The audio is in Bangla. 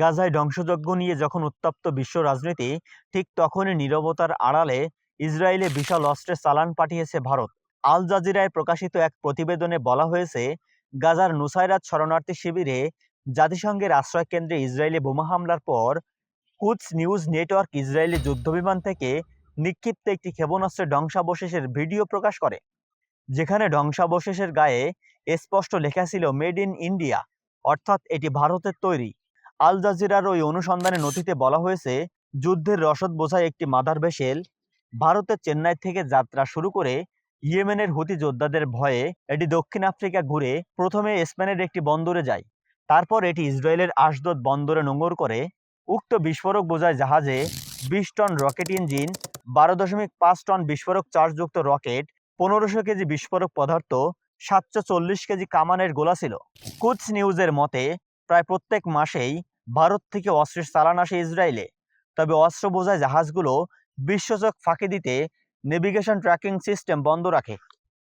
গাজায় ধ্বংসযজ্ঞ নিয়ে যখন উত্তপ্ত বিশ্ব রাজনীতি, ঠিক তখনই নীরবতার আড়ালে ইসরায়েলে বিশাল অস্ত্রের চালান পাঠিয়েছে ভারত। আল জাজিরায় প্রকাশিত এক প্রতিবেদনে বলা হয়েছে, গাজার নুসাইরাত শরণার্থী শিবিরে জাতিসংঘের আশ্রয় কেন্দ্রে ইসরায়েলি বোমা হামলার পর কুচ নিউজ নেটওয়ার্ক ইসরায়েলি যুদ্ধবিমান থেকে নিক্ষিপ্ত একটি ক্ষেপণাস্ত্রের ধ্বংসাবশেষের ভিডিও প্রকাশ করে। যেখানে ধ্বংসাবশেষের গায়ে স্পষ্ট লেখা ছিল, মেড ইন ইন্ডিয়া অর্থাৎ এটি ভারতের তৈরি। আল জাজিরার ওই অনুসন্ধানে নথিতে বলা হয়েছে, যুদ্ধের রসদ বোঝায় একটি মাদার ভেসেল ভারতের চেন্নাই থেকে যাত্রা শুরু করে ইয়েমেনের হুতি যোদ্ধাদের ভয়ে এটি দক্ষিণ আফ্রিকা ঘুরে প্রথমে স্পেনের একটি বন্দরে যায়। তারপর এটি ইসরায়েলের আশদোদ বন্দরে নোঙর করে, উক্ত বিস্ফোরক বোঝায় জাহাজে বিশ টন রকেট ইঞ্জিন, বারো দশমিক পাঁচ টন বিস্ফোরক চার্জযুক্ত রকেট, পনেরোশো কেজি বিস্ফোরক পদার্থ, সাতশো চল্লিশ কেজি কামানের গোলা ছিল। কুচ নিউজের মতে, প্রায় প্রত্যেক মাসেই ভারত থেকে অস্ত্রের চালান আসে ইসরায়েলে। তবে অস্ত্র বোঝায় জাহাজগুলো বিশ্বচক ফাঁকি দিতে নেভিগেশন ট্র্যাকিং সিস্টেম বন্ধ রাখে।